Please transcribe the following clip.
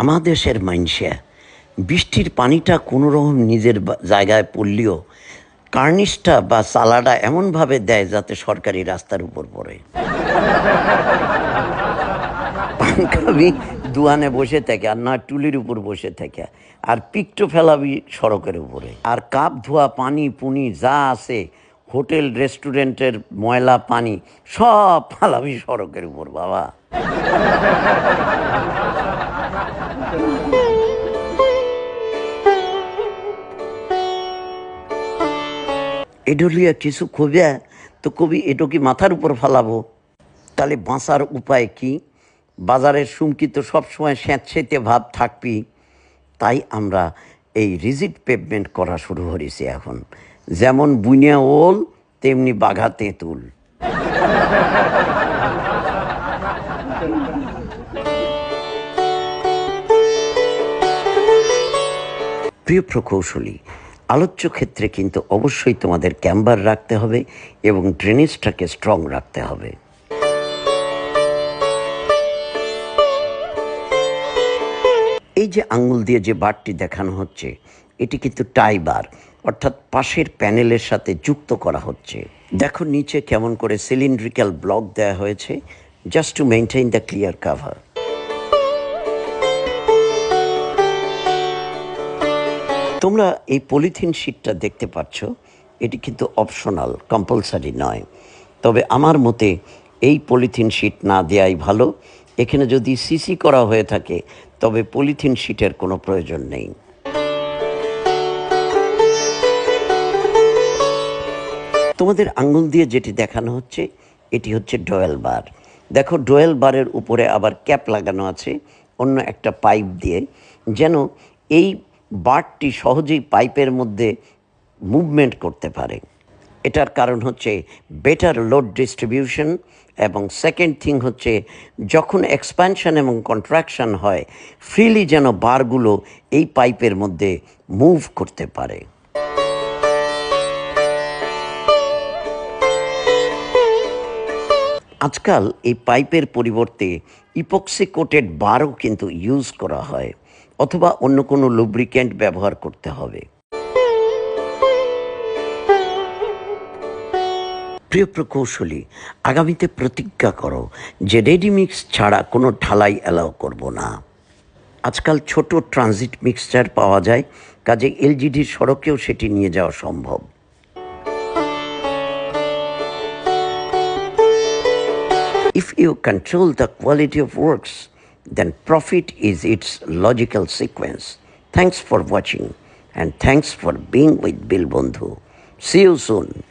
আমার দেশের মানুষে বৃষ্টির পানিটা কোনো রকম নিজের জায়গায় পড়লেও কার্নিশটা বা সালাডা এমনভাবে দেয় যাতে সরকারি রাস্তার উপর পড়ে। পানকাবি দুয়ানে বসে থাকে আর না টুলির উপর বসে থাকে, আর পিকটো ফেলাবি সড়কের উপরে। আর কাপ ধোয়া, পানি, পুনি, যা আছে, হোটেল, রেস্টুরেন্টের ময়লা, পানি, সব ফালাবি সড়কের উপর, বাবা। এডলিয়া কিছু খোঁজে তো কবি এটো কি মাথার উপর ফালাবো। তাহলে বাঁচার উপায় কি? বাজারের সুমকি তো সবসময় স্যাঁতসেঁতে ভাব থাকবি। তাই আমরা এই রিজিড পেভমেন্ট করা শুরু করেছি এখন। যেমন বুনিয়া ওল, তেমনি বাঘা তেঁতুল। প্রিয় প্রকৌশলী আলোচ্য ক্ষেত্রে কিন্তু অবশ্যই তোমাদের ক্যাম্বার রাখতে হবে এবং ড্রেনেজটাকে স্ট্রং রাখতে হবে। এই যে আঙ্গুল দিয়ে যে বারটি দেখানো হচ্ছে, এটি কিন্তু টাই বার, অর্থাৎ পাশের প্যানেলের সাথে যুক্ত করা হচ্ছে। দেখো নিচে কেমন করে সিলিন্ড্রিক্যাল ব্লক দেওয়া হয়েছে just to maintain the clear cover তোমরা এই পলিথিন শিটটা দেখতে পাচ্ছ, এটি কিন্তু অপশনাল কম্পালসারি নয়। তবে আমার মতে এই পলিথিন শিট না দেওয়াই ভালো। এখানে যদি সিসি করা হয়ে থাকে, তবে পলিথিন শিটের কোনো প্রয়োজন নেই। তোমাদের আঙ্গুল দিয়ে যেটি দেখানো হচ্ছে, এটি হচ্ছে ডোয়েল বার। দেখো, ডোয়েল বারের উপরে আবার ক্যাপ লাগানো আছে, অন্য একটা পাইপ দিয়ে। যেন এই বারটি সহজেই পাইপের মধ্যে মুভমেন্ট করতে পারে। এটার কারণ হচ্ছে বেটার লোড ডিস্ট্রিবিউশন এবং সেকেন্ড থিং হচ্ছে যখন এক্সপ্যানশন এবং কন্ট্রাকশন হয় ফ্রিলি যেন বারগুলো এই পাইপের মধ্যে মুভ করতে পারে। আজকাল এই পাইপের পরিবর্তে ইপক্সি কোটেড বারও কিন্তু ইউজ করা হয়, অথবা অন্য কোনো লুব্রিক্যান্ট ব্যবহার করতে হবে। প্রিয় প্রকৌশলী, আগামীতে প্রতিজ্ঞা করো যে রেডিমিক্স ছাড়া কোনো ঢালাই অ্যালাউ করব না। আজকাল ছোট ট্রানজিট মিক্সচার পাওয়া যায়, কাজে এলজিডির সড়কেও সেটি নিয়ে যাওয়া সম্ভব। If you control the quality of works, then profit is its logical sequence. Thanks for watching and thanks for being with Bill Bondhu. See you soon.